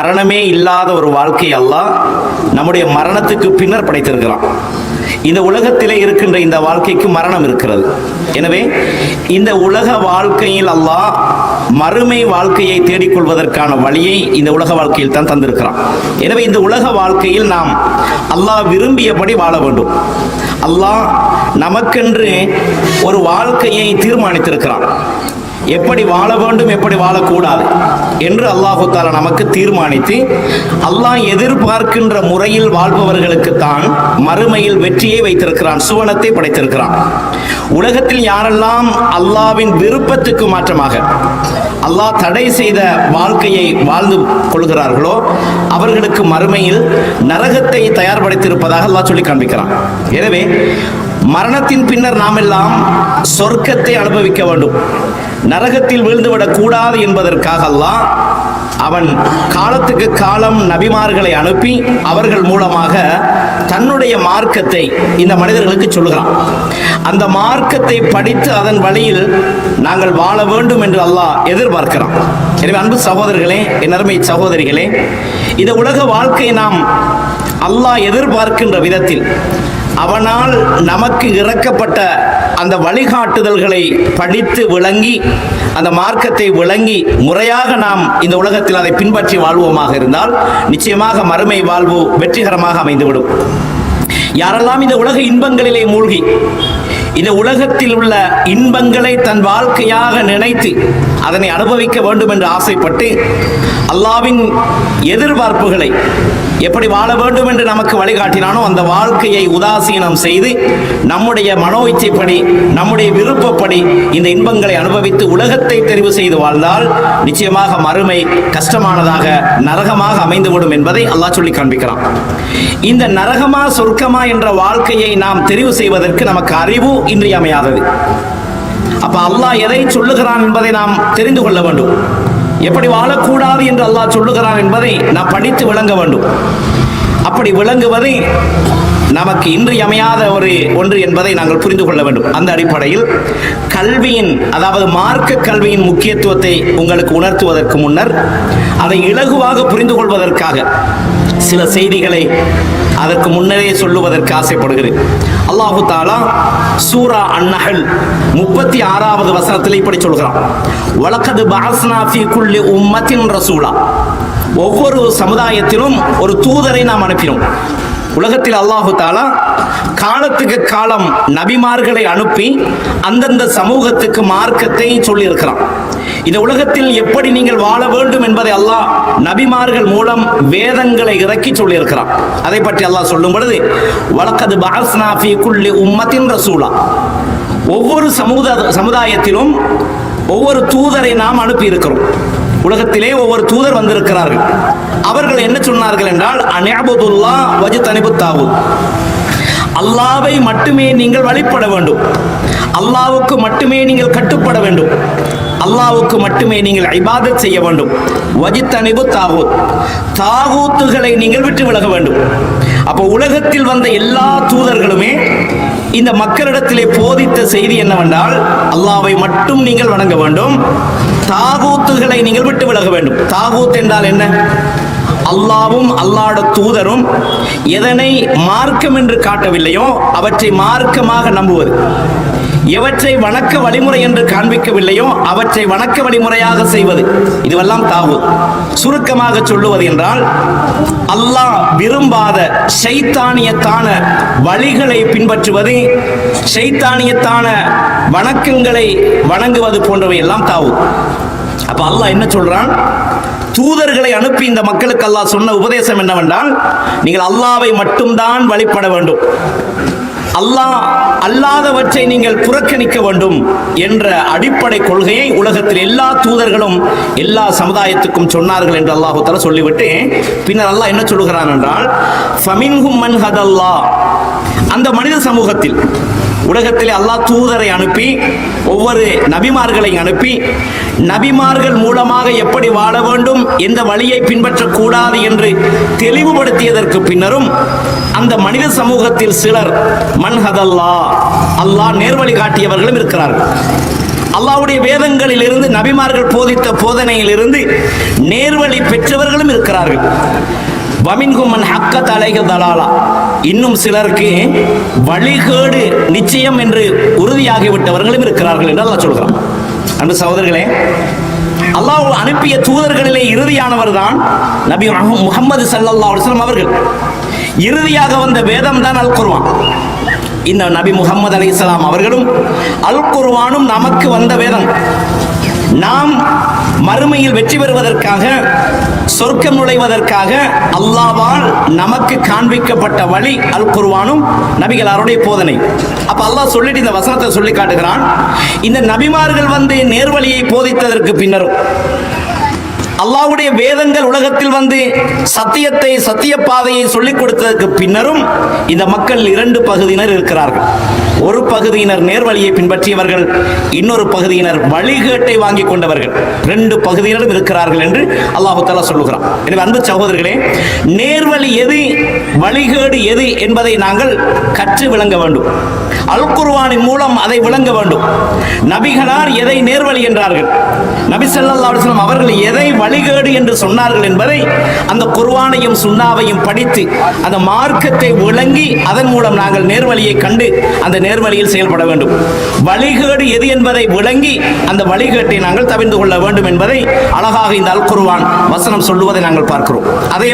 மரணமே இல்லாத ஒரு வாழ்க்கை அல்லாஹ் நம்முடைய மரணத்துக்கு பின்னர் படைத்திருக்கிறான். இந்த உலகத்திலே இருக்கின்ற இந்த வாழ்க்கைக்கு மரணம் இருக்கிறது. எனவே இந்த உலக வாழ்க்கையில் அல்லாஹ் மறுமை வாழ்க்கையை தேடிக்கொள்வதற்கான வழியை இந்த உலக வாழ்க்கையில் தான் தந்திருக்கிறான். எனவே இந்த உலக வாழ்க்கையில் நாம் அல்லாஹ் விரும்பியபடி வாழ வேண்டும். அல்லாஹ் நமக்கென்று ஒரு வாழ்க்கையை தீர்மானித்திருக்கிறான். எப்படி வாழ வேண்டும் எப்படி வாழக்கூடாது என்று அல்லாஹு தாலா நமக்கு தீர்மானித்து அல்லாஹ் எதிர்பார்க்கின்ற முறையில் வாழ்பவர்களுக்கு தான் மறுமையில் வெற்றியை வைத்திருக்கிறான் சுவனத்தை படைத்திருக்கிறான். உலகத்தில் யாரெல்லாம் அல்லாவின் விருப்பத்துக்கு மாற்றமாக அல்லாஹ் தடை செய்த வாழ்க்கையை வாழ்ந்து கொள்கிறார்களோ அவர்களுக்கு மறுமையில் நரகத்தை தயார்படுத்தியிருப்பதாக அல்லாஹ் சொல்லி காண்பிக்கிறான். எனவே மரணத்தின் பின்னர் நாம் எல்லாம் சொர்க்கத்தை அனுபவிக்க வேண்டும். நரகத்தில் விழுந்துவிடக் கூடாது என்பதற்காக அல்லாஹ் அவன் காலத்துக்கு காலம் நபிமார்களை அனுப்பி அவர்கள் மூலமாக தன்னுடைய மார்க்கத்தை இந்த மனிதர்களுக்கு சொல்லுகிறான். அந்த மார்க்கத்தை படித்து அதன் வழியில் நாங்கள் வாழ வேண்டும் என்று அல்லாஹ் எதிர்பார்க்கிறான். எனவே அன்பு சகோதரர்களே என் அருமை சகோதரிகளே இந்த உலக வாழ்க்கையை நாம் அல்லாஹ் எதிர்பார்க்கின்ற விதத்தில் அவனால் நமக்கு இறக்கப்பட்ட அந்த வழிகாட்டுதல்களை படித்து விளங்கி அந்த மார்க்கத்தை விளங்கி முறையாக நாம் இந்த உலகத்தில் அதை பின்பற்றி வாழ்வோமாக இருந்தால் நிச்சயமாக மறுமை வாழ்வு வெற்றிகரமாக அமைந்துவிடும். யாரெல்லாம் இந்த உலக இன்பங்களிலே மூழ்கி இந்த உலகத்தில் உள்ள இன்பங்களை தன் வாழ்க்கையாக நினைத்து அதனை அனுபவிக்க வேண்டும் என்று ஆசைப்பட்டு அல்லாவின் எதிர்பார்ப்புகளை எப்படி வாழ வேண்டும் என்று நமக்கு வழிகாட்டினானோ அந்த வாழ்க்கையை உதாசீனம் செய்து நம்முடைய மனோ இச்சைப்படி நம்முடைய விருப்பப்படி இந்த இன்பங்களை அனுபவித்து உலகத்தை தெரிவு செய்து வாழ்ந்தால் நிச்சயமாக மறுமை கஷ்டமானதாக நரகமாக அமைந்துவிடும் என்பதை அல்லாஹ் சொல்லி காண்பிக்கிறான். இந்த நரகமா சொர்க்கமா என்ற வாழ்க்கையை நாம் தெரிவு செய்வதற்கு நமக்கு அறிவு இன்றியமையாதது. அப்ப அல்லாஹ் எதை சொல்லுகிறான் என்பதை நாம் தெரிந்து கொள்ள வேண்டும். எப்படி வாழக்கூடாது என்று அல்லாஹ் சொல்லுகிறான் என்பதை நாம் படித்து விளங்க வேண்டும். அப்படி விளங்குவதை நமக்கு இன்றியமையாத ஒரு ஒன்று என்பதை நாங்கள் புரிந்து கொள்ள வேண்டும். அந்த அடிப்படையில் கல்வியின் அதாவது மார்க்க கல்வியின் முக்கியத்துவத்தை உங்களுக்கு உணர்த்துவதற்கு முன்னர் அதை இலகுவாக புரிந்து கொள்வதற்காக சில செய்திகளை அதற்கு முன்னரே சொல்லுவதற்கு ஆசைப்படுகிறேன். அல்லாஹு தாலா சூரா அன்னஹல் முப்பத்தி ஆறாவது வசனத்தில் இப்படி சொல்கிறான். வழக்கது பாஸ்னா ஃபி உம்மத்தின் ரசூலா. ஒவ்வொரு சமுதாயத்திலும் ஒரு தூதரை நாம் அனுப்பினோம். உலகத்தில் அல்லாஹு தாலா காலத்துக்கு காலம் நபிமார்களை அனுப்பி அந்தந்த சமூகத்துக்கு மார்க்கத்தை சொல்லியிருக்கிறான். இந்த உலகத்தில் எப்படி நீங்கள் வாழ வேண்டும் என்பதை அல்லாஹ் நபிமார்கள் மூலம் வேதங்களை இறக்கி சொல்லியிருக்கிறான். அதை பற்றி அல்லாஹ் சொல்லும் பொழுது வழக்கது பாஸ்னாஃபி குள்ளி உம்மத்தின் ரசூலா. ஒவ்வொரு சமூக சமுதாயத்திலும் ஒவ்வொரு தூதரை நாம் அனுப்பி இருக்கிறோம் உலகத்திலே ஒவ்வொரு தூதர் வந்திருக்கிறார்கள். அவர்கள் என்ன சொன்னார்கள் என்றால் அனியாபுதுல்லா வஜு தனிபுத்தாவூத் அல்லாவை மட்டுமே நீங்கள் வழிபட வேண்டும். அல்லாவுக்கு மட்டுமே நீங்கள் கட்டுப்பட வேண்டும். அல்லாவுக்கு மட்டுமே நீங்கள் ஐபாதத் செய்ய வேண்டும். வஜித்தனிபு தாகூத். தாகூத்துகளை நீங்கள் விட்டு விலக வேண்டும். அப்போ உலகத்தில் வந்த எல்லா தூதர்களுமே இந்த மக்களிடத்திலே போதித்த செய்தி என்னவென்றால் அல்லாவை மட்டும் நீங்கள் வணங்க வேண்டும். தாகூத்துகளை நீங்கள் விட்டு விலக வேண்டும். தாகூத் என்றால் என்ன? அல்லாவும் அல்லாட தூதரும் எதனை மார்க்கம் என்று காட்டவில்லையோ அவற்றை மார்க்கமாக நம்புவது. எவற்றை வணக்க வழிமுறை என்று காண்பிக்கவில்லையோ அவற்றை வணக்க வழிமுறையாக செய்வது. இதுவெல்லாம் தாவு சுருக்கமாக சொல்லுவது என்றால் அல்லாஹ் விரும்பாத ஷைத்தானியத்தான வழிகளை பின்பற்றுவது ஷைத்தானியத்தான வணக்கங்களை வணங்குவது போன்றவை எல்லாம் தாவு அப்ப அல்லாஹ் என்ன சொல்றான்? தூதர்களை அனுப்பி இந்த மக்களுக்கு அல்லாஹ் சொன்ன உபதேசம் என்னவென்றால் நீங்கள் அல்லாவை மட்டும்தான் வழிபட வேண்டும். அல்லாஹ் அல்லாதவற்றை நீங்கள் புறக்கணிக்க வேண்டும் என்ற அடிப்படை கொள்கையை உலகத்தில் எல்லா தூதர்களும் எல்லா சமுதாயத்துக்கும் சொன்னார்கள் என்று அல்லாஹு தஆலா சொல்லிவிட்டு பின்னர் அல்லாஹ் என்ன சொல்லுகிறான் என்றால் ஃபமின்ஹும் மன் அந்த மனித சமூகத்தில் உலகத்திலே அல்லாஹ் தூதரை அனுப்பி ஒவ்வொரு நபிமார்களை அனுப்பி நபிமார்கள் மூலமாக எப்படி வாழ வேண்டும் எந்த வழியை பின்பற்றக்கூடாது என்று தெளிவுபடுத்தியதற்கு பின்னரும் அந்த மனித சமூகத்தில் சிலர் மன்ஹதல்லா அல்லாஹ் நேர்வழி காட்டியவர்களும் இருக்கிறார்கள். அல்லாஹ்வுடைய வேதங்களில் இருந்து நபிமார்கள் போதித்த போதனையில் இருந்து நேர்வழி பெற்றவர்களும் இருக்கிறார்கள். வமின்குமன் ஹக்க தலைக தலாலா இன்னும் சிலருக்கு வழிகேடு நிச்சயம் என்று உறுதியாகிவிட்டவர்களும் இருக்கிறார்கள் என்று அல்லா சொல்கிறான். அன்பு சகோதரர்களே அல்லாஹ் அனுப்பிய தூதர்களிலே இறுதியானவர் தான் நபி முகமது சல்லா அலுவலம் அவர்கள். இறுதியாக வந்த வேதம் தான் அல் குர்வான் இந்த நபி முகமது அலி இஸ்லாம் அவர்களும் அல் குர்வானும் நமக்கு வந்த வேதம். நாம் மறுமையில் வெற்றி பெறுவதற்காக சொர்க்கம் நுழைவதற்காக அல்லாவால் நமக்கு காண்பிக்கப்பட்ட வழி அல் குர்ஆனும் நபிகளாருடைய போதனை. அப்ப அல்லாஹ் சொல்லிட்டு இந்த வசனத்தை சொல்லி காட்டுகிறான். இந்த நபிமார்கள் வந்து நேர்வழியை போதித்ததற்கு பின்னரும் அல்லாஹ்வுடைய வேதங்கள் உலகத்தில் வந்து சத்தியத்தை சத்திய பாதையை சொல்லிக் கொடுத்ததற்கு பின்னரும் இந்த மக்கள் இரண்டு பகுதியினர் இருக்கிறார்கள். ஒரு பகுதியினர் நேர்வழியை பின்பற்றியவர்கள் இன்னொரு பகுதியினர் வழிகேட்டை வாங்கி கொண்டவர்கள். ரெண்டு பகுதியினரும் இருக்கிறார்கள் என்று அல்லாஹு தாலா சொல்லுகிறான். எனவே அன்பு சகோதரர்களே நேர்வழி எது வழிகேடு எது என்பதை நாங்கள் கற்று விளங்க வேண்டும். அல் குர்ஆனின் மூலம் அதை விளங்க வேண்டும். நபிகளார் எதை நேர்வழி என்றார்கள்? நபி சல்லா அலைஹி அவர்கள் எதை வழிகேடு என்று சொன்னார்கள் என்பதை அந்த குர்வானையும் சுண்ணாவையும் படித்து அந்த மார்க்கத்தை விளங்கி அதன் மூலம் நாங்கள் நேர்வழியை கண்டு அந்த நேர்வழியில் செயல்பட வேண்டும். வழிகேடு எது என்பதை விளங்கி அந்த வழிகேட்டை நாங்கள் தவிர்த்து கொள்ள வேண்டும் என்பதை அழகாக இந்த அல் குருவான் வசனம் சொல்லுவதை நாங்கள் பார்க்கிறோம். அதே